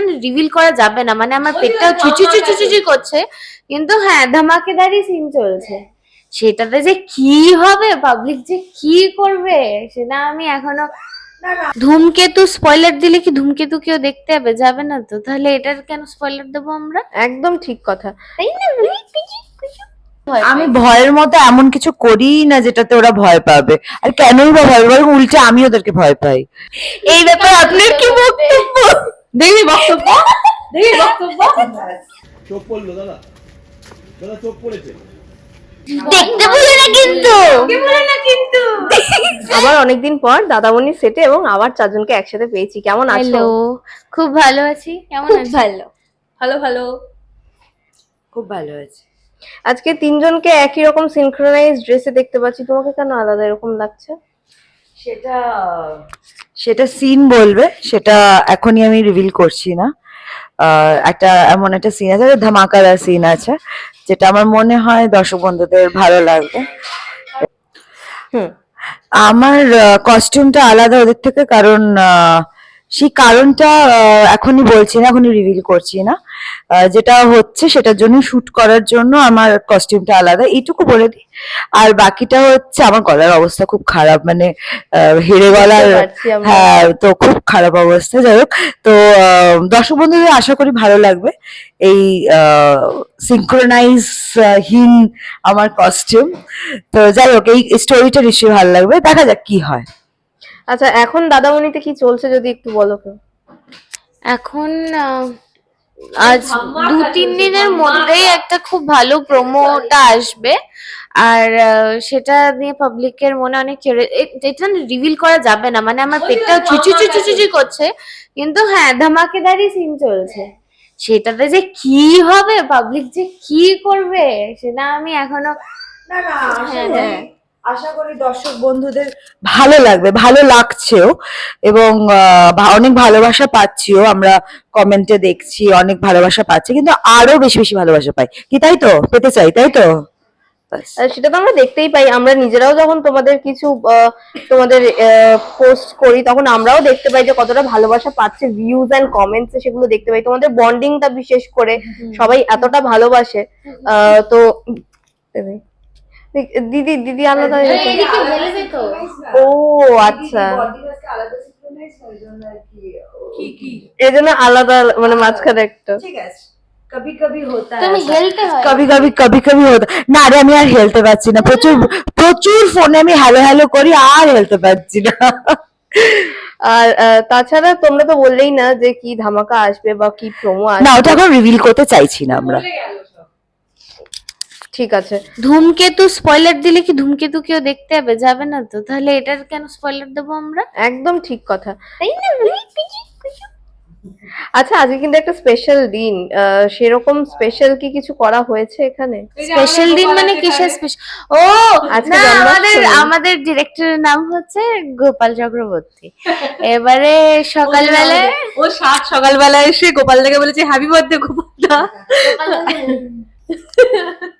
এটা রিভিল করা যাবে না। মানে আমার পেটটা চুচু চুচু চুচু করছে। কিন্তু হ্যাঁ ধামাকেদারি সিন চলছে। সেটাতে যে কি হবে পাবলিক যে কি করবে সেটা আমি এখনও ধূমকেতু স্পয়লার দিলে কি ধূমকেতু কেউ দেখতে হবে যাবে না তো? তাহলে এটার কেন স্পয়লার দেবো আমরা? একদম ঠিক কথা। তাই না? আমি ভয়ের মতো এমন কিছু করি না যেটাতে ওরা ভয় পাবে। আর কেনই বা ভয় পাবে? উল্টে আমি ওদেরকে ভয় পাই। এই ব্যাপারে আপনার কি বক্তব্য? দেখবি বক্তব্য। দেখবি বক্তব্য। চোখ পড়ল দাদা। দাদা চোখ পড়েছে। দেখতে বলে না কিন্তু। আবার অনেকদিন পর দাদামণির সেটে এবং আবার চারজনকে একসাথে পেয়েছি। কেমন আছো? খুব ভালো আছি। কেমন আছো? ভালো। ভালো ভালো। খুব ভালো আছে। আজকে তিনজনকে একই রকম সিনক্রোনাইজ ড্রেসে দেখতে পাচ্ছি। তোমাকে কেন আলাদা এরকম লাগছে? সেটা সেটা সিন বলবে সেটা এখনই আমি রিভিল করছি না। একটা এমন একটা সিন আছে ধামাকাদার সিন আছে যেটা আমার মনে হয় দর্শক বন্ধুদের ভালো লাগবে। আমার কস্টিউমটা আলাদা ওদের থেকে কারণ আহ, সেই কারণটা এখনই বলছি না এখনই রিভিল করছি না। যেটা হচ্ছে সেটার জন্য শুট করার জন্য আমার কস্টিউমটা আলাদা। এইটুকু বলে দিই। আর বাকিটা হচ্ছে আমার গলার অবস্থা খুব খারাপ মানে হেরে গলার হ্যাঁ তো খুব খারাপ অবস্থা। যাই হোক তো দর্শক বন্ধুদের আশা করি ভালো লাগবে। এই সিঙ্ক্রোনাইজ হীন আমার কস্টিউম তো যাই হোক এই স্টোরিটা নিশ্চয়ই ভালো লাগবে। দেখা যাক কি হয়। আচ্ছা এখন দাদামণিতে কি চলছে যদি একটু বলো তো? এখন আজ দু তিন দিনের মধ্যেই একটা খুব ভালো প্রোমোটা আসবে। আর সেটা নিয়ে পাবলিকের মনে অনেক এটা রিভিল করা যাবে না মানে আমার পেটটা চুচু চুচু চুচু করছে। কিন্তু হ্যাঁ ধামাকেদারি সিন চলছে। সেটাতে যে কি হবে পাবলিক যে কি করবে সেটা আমি এখনও হ্যাঁ, হ্যাঁ। আশা করি দর্শক বন্ধুদের ভালো লাগবে ভালো লাগছেও এবং অনেক ভালোবাসা পাচ্ছিও। আমরা কমেন্টে দেখছি অনেক ভালোবাসা পাচ্ছি কিন্তু আরও বেশি বেশি ভালোবাসা পাই। কি তাই তো? পেতে চাই তাই তো? সেটা তো আমরা দেখতেই পাই। আমরা নিজেরাও যখন তোমাদের কিছু তোমাদের পোস্ট করি তখন আমরাও দেখতে পাই যে কতটা ভালোবাসা পাচ্ছে ভিউজ এন্ড কমেন্টস সেগুলো দেখতে পাই। তোমাদের বন্ডিংটা বিশেষ করে সবাই এতটা ভালোবাসে। আহ, তো দিদি দিদি আলাদা ও আচ্ছা। এই জন্য আলাদা মানে মাঝখানে একটা। কবি কবি হতা তুমি হেলতে হয়। কবি কবি কবি কবি হতো। না আরে আমি আর হেলতে পারছি না। প্রচুর প্রচুর ফোনে আমি হ্যালো হ্যালো করি আর হেলতে পারছি না। আর তাছাড়া তোমরা তো বললেই না যে কি ধামাকা আসবে বা কি প্রোমো না আসবে। ওটা এখন রিভিল করতে চাইছি না আমরা। ঠিক আছে। ধূমকেতু স্পয়লার দিলে কি ধূমকেতু কেউ দেখতে যাবে যাবে না তো? তাহলে এটার কেন স্পয়লার দেবো আমরা? একদম ঠিক কথা। আচ্ছা আজকে কিন্তু একটা স্পেশাল দিন। আহ, সেরকম স্পেশাল কি কিছু করা হয়েছে এখানে? স্পেশাল দিন মানে কিসের স্পেশাল ও আজকে আমাদের। আমাদের ডিরেক্টরের নাম হচ্ছে গোপাল চক্রবর্তী। এবারে সকালবেলায় ও সাত সকালবেলা এসে গোপালদাকে বলেছে হ্যাপি বার্থডে গোপালদা।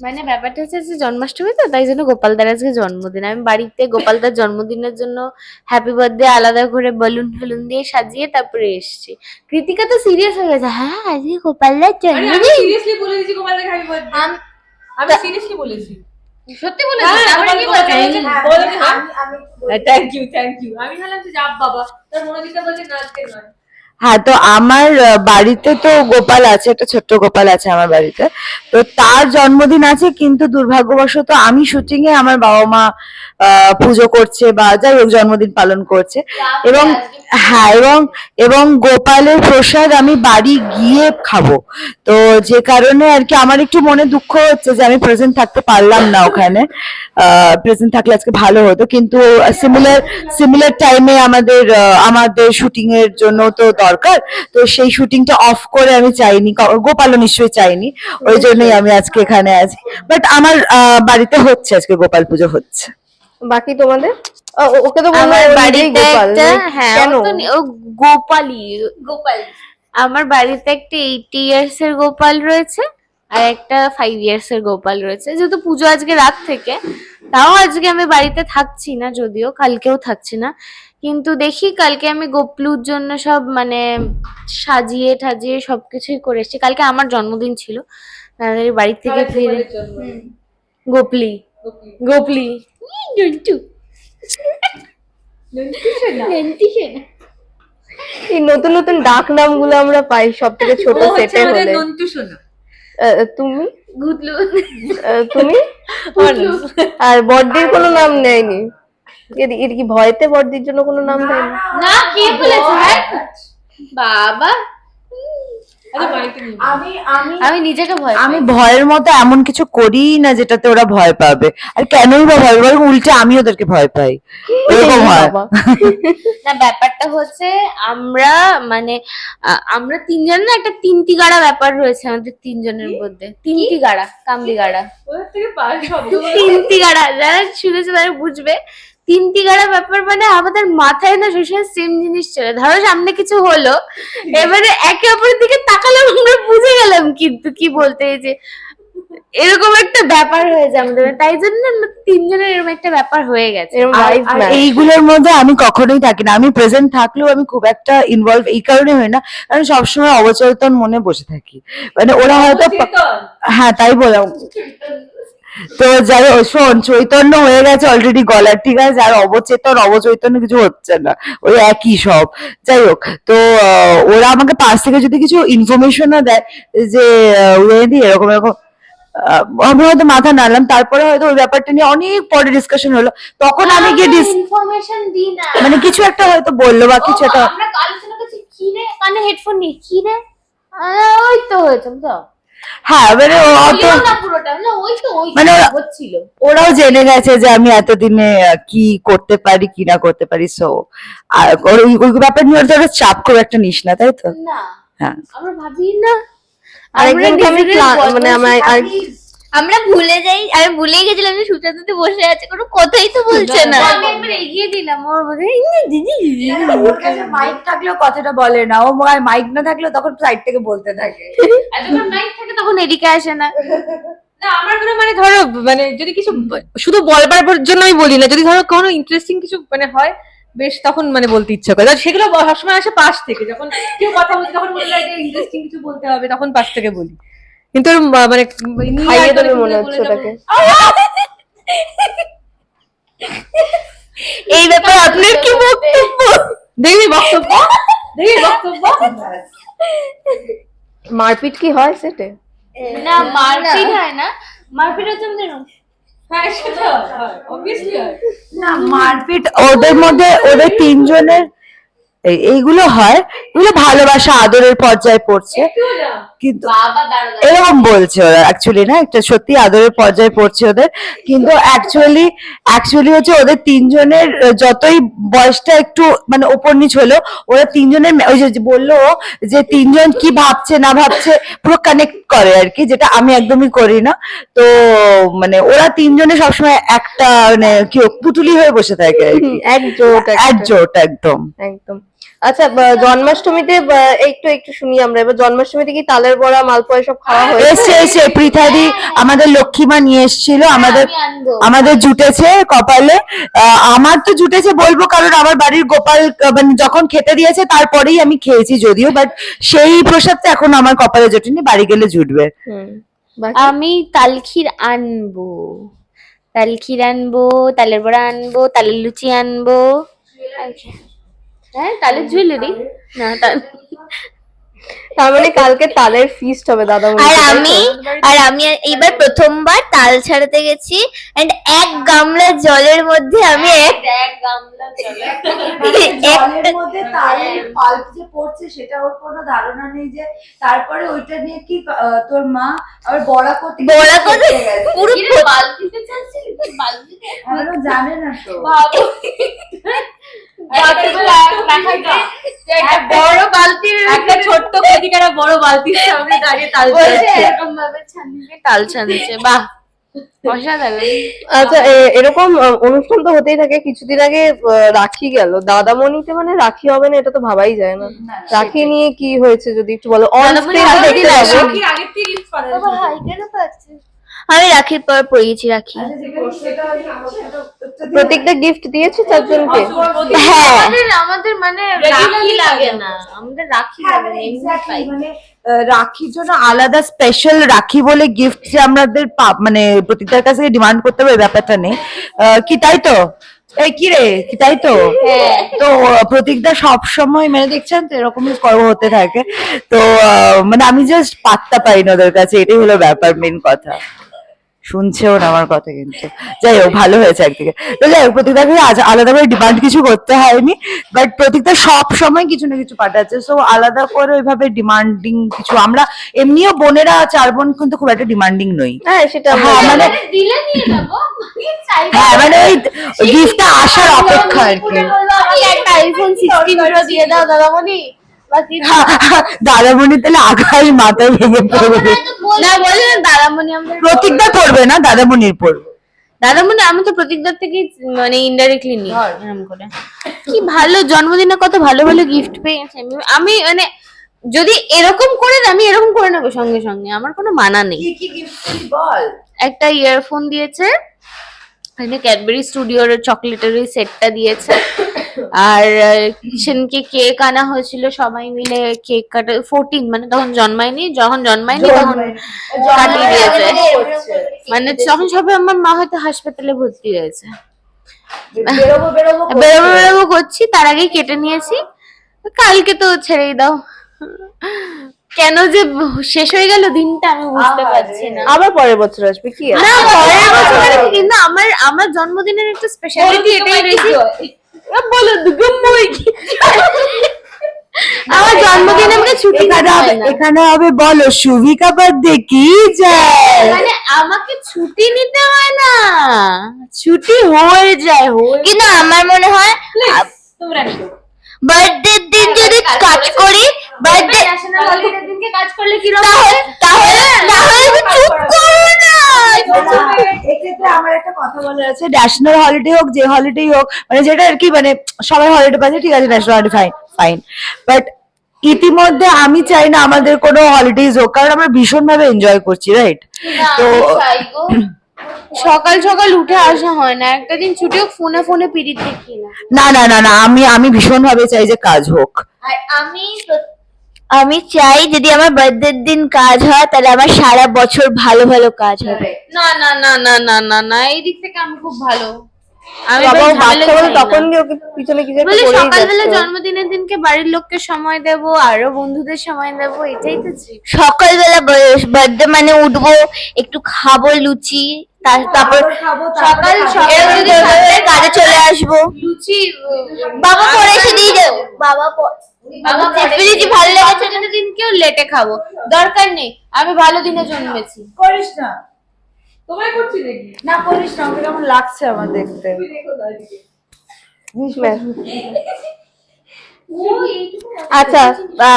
মানে ব্যাপারটা হচ্ছে যে জন্মাষ্টমী তো তাই জন্য গোপালদার আজকে জন্মদিন। আমি বাড়িতে গোপালদার জন্মদিনের জন্য হ্যাপি বার্থডে আলাদা করে বেলুন ফেলুন দিয়ে সাজিয়ে তারপরে এসেছি। কৃতিকা তো সিরিয়াস হয়ে গেছে। হ্যাঁ আজকে গোপালদার আরে আমি জন্মদিন। সিরিয়াসলি বলে দিয়েছি গোপালদাকে হ্যাপি বার্থডে আমি সিরিয়াসলি বলেছি। সত্যি হ্যাঁ, তারপরে কি বলছে? থ্যাংক ইউ থ্যাংক ইউ আমি ভাবলাম যে যাব বাবা তার মনোজিতা বলছে না আজকে নয়। হ্যাঁ তো আমার বাড়িতে তো গোপাল আছে, একটা ছোট্ট গোপাল আছে আমার বাড়িতে। তো তার জন্মদিন আছে, কিন্তু দুর্ভাগ্যবশত আমি শুটিং এ আমার বাবা মা পুজো করছে বা যাই হোক জন্মদিন পালন করছে। এবং হ্যাঁ এবং এবং গোপালের প্রসাদ আমি বাড়ি গিয়ে খাব। তো যে কারণে আর কি আমার একটু মনে দুঃখ হচ্ছে যে আমি প্রেজেন্ট থাকতে পারলাম না ওখানে। প্রেজেন্ট থাকলে আজকে ভালো হতো, কিন্তু সিমিলার সিমিলার টাইমে আমাদের আমাদের শুটিং এর জন্য তো দরকার। তো সেই শুটিংটা অফ করে আমি চাইনি গোপালও নিশ্চয়ই চাইনি ওই জন্যই আমি আজকে এখানে আছি। বাট আমার আহ, বাড়িতে হচ্ছে আজকে গোপাল পুজো হচ্ছে। বাকি তোমাদের? ওকে তো বললাম বাড়ি ও বাড়িতে একটা মানে হ্যাঁ ও গোপালই। গোপাল। আমার বাড়িতে একটা এইটি ইয়ার্স এর গোপাল রয়েছে। আর একটা ফাইভ ইয়ার্স এর গোপাল রয়েছে। যেহেতু পুজো আজকে রাত থেকে তাও আজকে আমি বাড়িতে থাকছি না যদিও কালকেও থাকছি না। কিন্তু দেখি কালকে আমি গোপলুর জন্য সব মানে সাজিয়ে টাজিয়ে সবকিছুই করে এসেছি। কালকে আমার জন্মদিন ছিল তাড়াতাড়ি বাড়ি থেকে ফিরে গোপলি। গোপলি। নন্টু এই নতুন নতুন ডাক নামগুলো আমরা পাই সব থেকে ছোট সেটে হলে। নন্টু সোনা। আহ, তুমি? গুদলু আহ, তুমি? আর বড়দির কোনো নাম নেয়নি? এর এর কি ভয়তে বড়দির জন্য কোনো নাম দেয়নি না কে বলেছে? বাবা। আমি আমি আমি নিজেকে ভয় আমি ভয়ের মতো এমন কিছু করি না যেটাতে ওরা ভয় পাবে। আর কেনই বা ভয় পাবে? উল্টে আমি ওদেরকে ভয় পাই। এরকম হয়। না ব্যাপারটা হচ্ছে আমরা মানে আমরা তিনজন না একটা তিনটি গাড়া ব্যাপার রয়েছে আমাদের তিনজনের মধ্যে। তিনটি গাড়া কামড়ি গাড়া। তিনটি গাড়া। যারা শুনেছে তারা বুঝবে। তিনটি গাড়া ব্যাপার মানে আমাদের মাথায় না সবসময় সেম জিনিস চলে। ধরো সামনে কিছু হলো এবারে একে অপরের দিকে তাকালাম আমরা বুঝে গেলাম কিন্তু কি বলতে এই যে এরকম একটা ব্যাপার হয়ে যায় আমাদের। তাই জন্য তিনজনের এরকম একটা ব্যাপার হয়ে গেছে। এইগুলোর মধ্যে আমি কখনোই থাকি না। আমি প্রেজেন্ট থাকলেও আমি খুব একটা ইনভলভ এই কারণে হয় না। কারণ সবসময় অবচেতন মনে বসে থাকি। মানে ওরা হয়তো হ্যাঁ তাই বললাম। তো যাই হোক শোন চৈতন্য হয়ে গেছে অলরেডি গলার ঠিক আছে? আর অবচেতন অবচৈতন্য কিছু হচ্ছে না। ওই একই সব। যাই হোক তো ওরা আমাকে পাশ থেকে যদি কিছু ইনফরমেশনও দেয় যে উদয়দি এরকম এরকম হয়তো মাথা নাড়লাম তারপরে হয়তো ওই ব্যাপারটা নিয়ে অনেক পরে ডিসকাশন হলো। তখন আমি গিয়ে ইনফরমেশন দিই না। মানে কিছু একটা হয়তো বলল বা কিছু একটা আমরা আলোচনা করছি কি রে কানে হেডফোন নিয়ে কি রে ওই তো হয়েছে বুঝছ? হ্যাঁ এবারে ও অত বলিও না পুরোটা না ওই তো ওই মানে হচ্ছিল। ওরাও জেনে গেছে যে আমি এতদিনে কি করতে পারি কি না করতে পারি সো আর ওই ওই ব্যাপার নিয়ে ওরা চাপ করে একটা নিস না তাই তো? না হ্যাঁ। আমরা ভাবি না। আরেকজনকে আমি মানে আমার। আমরা ভুলে যাই আমি ভুলেই গেছিলাম যে সুচান্তাতে বসে আছে কোনো কথাই তো বলছে না। আমি একবার এগিয়ে দিলাম ওর মধ্যে দিদি ওর কাছে মাইক থাকলেও কথাটা বলে না ও মাইক না থাকলেও তখন সাইড থেকে বলতে থাকে। আর যখন মাইক থাকে তখন এদিকে আসে না। না আমার মনে হয় মানে ধরো মানে যদি কিছু শুধু বলবার জন্য আমি বলি না যদি ধরো কোনো ইন্টারেস্টিং কিছু মানে হয় বেশ তখন মানে বলতে ইচ্ছা করে। সেগুলো সবসময় আসে পাশ থেকে যখন কেউ কথা বলছে তখন হয় ইন্টারেস্টিং কিছু বলতে হবে তখন পাশ থেকে বলি। কিন্তু ওর মানে খাইয়ে দেবে মনে হচ্ছে ওটাকে। এই ব্যাপারে আপনার কি বক্তব্য? দেখবি বক্তব্য। দেখবি বক্তব্য। মারপিট কি হয় সেটে? না মারপিট হয় না। মারপিট হচ্ছে আমাদের হ্যাঁ সেটা অবভিয়াসলি না মারপিট ওদের মধ্যে ওদের তিনজনের এই- এইগুলো হয় এগুলো ভালোবাসা আদরের পর্যায়ে পড়ছে। কিন্তু এরকম বলছে ওরা অ্যাকচুয়ালি না একটা সত্যি আদরের পর্যায়ে পড়ছে ওদের। কিন্তু অ্যাকচুয়ালি অ্যাকচুয়ালি হচ্ছে ওদের তিনজনের যতই বয়সটা একটু মানে ওপর নিচ হলো ওরা তিনজনের ওই যে বলল যে তিনজন কি ভাবছে না ভাবছে পুরো কানেক্ট করে আর কি যেটা আমি একদমই করি না। তো মানে ওরা তিনজনে সবসময় একটা মানে কি পুতুলি হয়ে বসে থাকে আর কি। একজোট একজোট একদম। একদম। আচ্ছা বা- জন্মাষ্টমীতে একটু একটু শুনি আমরা। এবার জন্মাষ্টমীতে কি তালের বড়া মালপোয়া সব খাওয়া হয়েছে? এসছে এসছে পৃথাদি আমাদের লক্ষ্মীমা নিয়ে এসেছিল আমাদের আমাদের জুটেছে কপালে। আহ, আমার তো জুটেছে বলব কারণ আমার বাড়ির গোপাল মানে যখন খেতে দিয়েছে তারপরেই আমি খেয়েছি যদিও বাট সেই প্রসাদটা এখন আমার কপালে জুটেনি বাড়ি গেলে জুটবে? আমি তালখির আনব। তালখির আনব তালের বড়া আনব তালের লুচি আনব। আচ্ছা। হ্যাঁ তালের জুয়েলারি। না তার মানে কালকে তালের ফিস্ট হবে দাদা আর আমি আর আমি এইবার প্রথমবার তাল ছাড়াতে গেছি এন্ড এক গামলা জলের মধ্যে আমি এক জলের মধ্যে তালের পাল্প যে পড়ছে সেটা ওর কোনো ধারণা নেই যে তারপরে ওইটা নিয়ে কি তোর মা আবার বড়া করতে বড়া করতে পুরো বালতিতে চাচ্ছিলি বালতিতে? জানে না তো। একটা বড় বালতির একটা ছোট্ট কদিকারা বড় বালতির সামনে দাঁড়িয়ে তাল এরকম ভাবে ছানিয়ে। তাল ছানছে বাহ। আচ্ছা এ- এরকম অনুষ্ঠান তো হতেই থাকে। কিছুদিন আগে রাখি গেল। দাদামণিতে মানে রাখি হবে না এটা তো ভাবাই যায় না। রাখি নিয়ে কি হয়েছে যদি একটু বলো? অন আমি রাখির পর পরিয়েছি রাখি। প্রত্যেকটা গিফট দিয়েছে চারজনকে? হ্যাঁ। আমাদের আমাদের মানে রাখি লাগে না। আমাদের রাখি লাগে না এমনি মানে রাখির জন্য আলাদা স্পেশাল রাখি বলে গিফট যে আমাদের পা- মানে প্রতিটার কাছে ডিমান্ড করতে হবে ব্যাপারটা নেই। আহ, কি তাই তো? এই কি রে? কি তাই তো? তো আহ, প্রতীকদা সব সময় মানে দেখছেন তো এরকমই করব হতে থাকে। তো মানে আমি জাস্ট পাত্তা পাই না ওদের কাছে এটাই হলো ব্যাপার মেন কথা। শুনছেও না আমার কথা কিন্তু। যাই হোক ভালো হয়েছে একদিকে। তো যাই হোক প্রতীকদাকে আজ আলাদা করে ডিমান্ড কিছু করতে হয়নি বাট প্রতীকদা সব সময় কিছু না কিছু পাঠাচ্ছে সো আলাদা করে ওইভাবে ডিমান্ডিং কিছু আমরা এমনিও বোনেরা চার বোন কিন্তু খুব একটা ডিমান্ডিং নই। হ্যাঁ সেটা হ্যাঁ মানে হ্যাঁ মানে ওই গিফটটা আসার অপেক্ষা আর কি। একটা আইফোন সিক্সটিন প্রো দিয়ে দাও দাদামণি। বাকি দাদামণি তাহলে আকাশ মাথায় ভেঙে পড়বে। না বলে না দাদামণি আমাদের প্রতীকদা পড়বে না দাদামণির পড়বে। দাদামণি আমি তো প্রতীকদার থেকে মানে ইনডাইরেক্টলি নিই। করে। কি ভালো জন্মদিনে কত ভালো ভালো গিফট পেয়েছি আমি। মানে যদি এরকম করে দেয়, আমি এরকম করে নেব সঙ্গে সঙ্গে। আমার কোনো মানা নেই। কি কি গিফট বল। একটা ইয়ারফোন দিয়েছে ক্যাডবেরি স্টুডিওর চকলেটের ওই সেটটা দিয়েছে। আর সেদিনকে কেক আনা হয়েছিল সবাই মিলে কেক কাটা ফোরটিন মানে তখন জন্মায়নি যখন জন্মায়নি তখন কাটিয়ে দিয়েছে। মানে তখন সবে আমার মা হয়তো হাসপাতালে ভর্তি হয়েছে। বেরোবো বেরোবো করছি। তার আগেই কেটে নিয়েছি। কালকে তো ছেড়েই দাও। কেন যে শেষ হয়ে গেল দিনটা আমি বুঝতে পারছি না। আবার পরের বছর আসবে কি? না পরের বছর মানে কিন্তু আমার আমার জন্মদিনের একটা স্পেশালিটি এটাই রয়েছে। বলো আমার জন্মদিনে আমাকে ছুটি এখানে হবে এখানে হবে বলো শুভিকা বার্থডে কি যায়। মানে আমাকে ছুটি নিতে হয় না। ছুটি হয়ে যায় হয়ে কিন্তু আমার মনে হয় তোমরা নিও বার্থডে দিন যদি কাজ করি বার্থডে ন্যাশনাল হলিডে দিনকে কাজ করলে কি তাহলে তাহলে তাহলে চুপ করো না। এক্ষেত্রে আমার একটা কথা বলার আছে। ন্যাশনাল হলিডে হোক যে হলিডে হোক মানে যেটা আর কি মানে সবাই হলিডে পাচ্ছে ঠিক আছে national holiday fine fine but ইতিমধ্যে আমি চাই না আমাদের কোনো হলিডেজ হোক কারণ আমরা ভীষণ ভাবে এনজয় করছি রাইট তো সকাল সকাল উঠে আসা হয় না একটা দিন ছুটি হোক ফোনে ফোনে পিরিত দেখি না। না না না আমি আমি ভীষণ ভাবে চাই যে কাজ হোক। আর আমি তো- আমি চাই যদি আমার বার্থডে দিন কাজ হয় তাহলে আমার সারা বছর ভালো ভালো কাজ হবে। না না না না না না না এই দিক থেকে আমি খুব ভালো। আমি বাবা বেশ ও ঝামেলা বাচ্চা বলে চাই না। তখন ওকে পিছনে কিছু বলে সকালবেলা জন্মদিনের দিনকে বাড়ির লোককে সময় দেব আরও বন্ধুদের সময় দেব এটাই তো সকালবেলা বার্থডে মানে উঠবো একটু খাব লুচি তারপর সকাল সকাল কাজে চলে আসব। লুচি বাবা পরে এসে দিয়ে বাবা ভালো লেগেছে দিনকেও লেটে খাব। দরকার নেই আমি ভালো দিনে জন্মেছি। করিস না। তোমায় করছি নাকি? না করিস না আমাকে কেমন লাগছে আমার দেখতে। আচ্ছা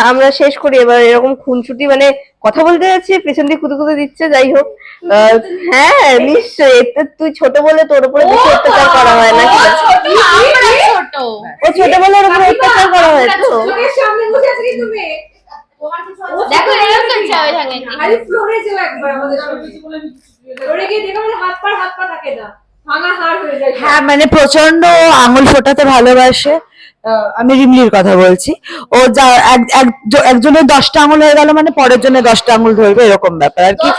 আমরা শেষ করি। এবার এরকম খুনসুটি মানে কথা বলতে যাচ্ছি পেছন দিয়ে কুতু কুতু দিচ্ছে যাই হোক। আহ, হ্যাঁ নিশ্চয়ই। তুই ছোট বলে তোর উপরে বেশি অত্যাচার করা হয় না। ও ছোট বলে অত্যাচার করা হয় তো চোখের সামনে বসে আছো কি তুমি দেখো এরকম চাবে থাকে। আরে ফ্লোরে যেও একবার আমাদের ফ্লোরে গিয়ে দেখো হাত পা হাত পা থাকে না। ভাঙা হাড় হয়ে যায়। হ্যাঁ মানে প্রচণ্ড আঙুল ফোটাতে ভালোবাসে। আমি রিমলির কথা বলছি। ও যা এক- এক- একজনের দশটা আঙুল হয়ে গেল মানে পরের জন্য দশটা আঙুল ধরবে এরকম ব্যাপার আর কি।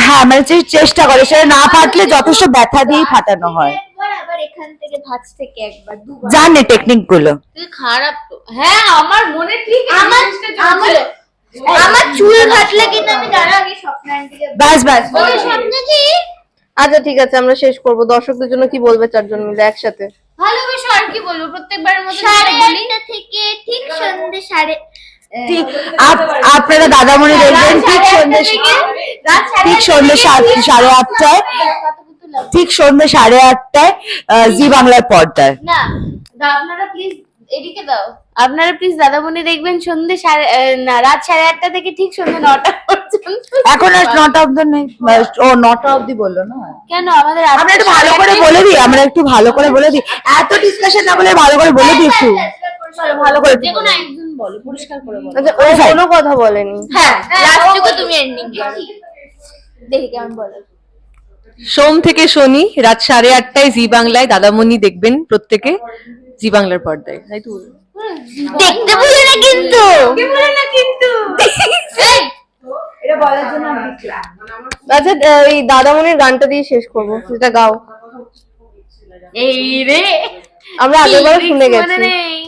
হ্যাঁ মানে যে চেষ্টা করে সেটা না ফাটলে যথেষ্ট ব্যথা দিয়েই ফাটানো হয় একবার আবার এখান থেকে ভাঁজ থেকে একবার দুবার। জানে টেকনিকগুলো। তুই খারাপ তো। হ্যাঁ আমার মনে ঠিক আমার আমার আমার চুল কাটলে কিন্তু আমি দাঁড়া আগে স্বপ্ন আন্টিকে ব্যাস ব্যাস। ওই স্বপ্ন কি? আচ্ছা ঠিক আছে আমরা শেষ করব। দর্শকদের জন্য কি বলবে চারজন মিলে একসাথে? ভালোবেসো আর কি বলব? প্রত্যেকবারের মতো সাড়ে বলি। আটটা থেকে ঠিক সন্ধ্যে সাড়ে ঠিক আপ- আপনারা দাদামণি দেখবেন ঠিক সন্ধ্যে ঠিক সন্ধ্যে সাড়ে আটটায়। ঠিক সন্ধ্যে সাড়ে আটটায় জি। বাংলার পর্দায়। না আপনারা প্লিজ এদিকে দাও। আপনারা প্লিজ দাদামণি দেখবেন সন্ধ্যে সাড়ে না রাত সাড়ে আটটা থেকে ঠিক সন্ধ্যে নটা পর্যন্ত। এখন আর নটা অব্দি নেই। ও নটা অব্দি বলল না? কেন? আমাদের আমরা একটু ভালো করে বলে দিই আমরা একটু ভালো করে বলে দিই। এত ডিসকাশন না বলে ভালো করে বলে দিই একটু। ভালো করে যে কোনো একজন বলো পরিষ্কার করে বলো। আচ্ছা ও কোনো কথা বলেনি। হ্যাঁ লাস্টটুকু তুমি এন্ডিং দেখি কেমন বলো। সোম থেকে শনি রাত সাড়ে আটটায় জি বাংলায় দাদামণি দেখবেন প্রত্যেকে জি বাংলার পর্দায়। তাই তো? দেখতে ভুলে না কিন্তু। না কিন্তু। আচ্ছা এই দাদামণির গানটা দিয়ে শেষ করব। সেটা গাও। এই রে। আমরা আগেরবার শুনে গেছি।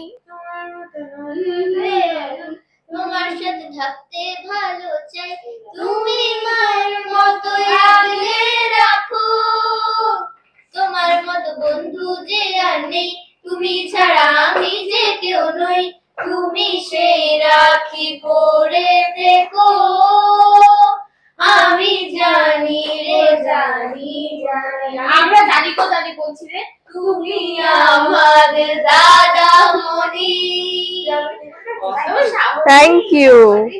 তোমার সাথে থাকতে ভালো চাই। তুমি মায়ের মতো আগলে রাখো। তোমার মতো বন্ধু যে আর নেই তুমি ছাড়া আমি যে কেউ নই। তুমি সেই রাখি পরে দেখো আমি জানি রে জানি জানি। আমরা জানি কো জানি বলছি রে। তুমি আমাদের দাদা মনি। Thank you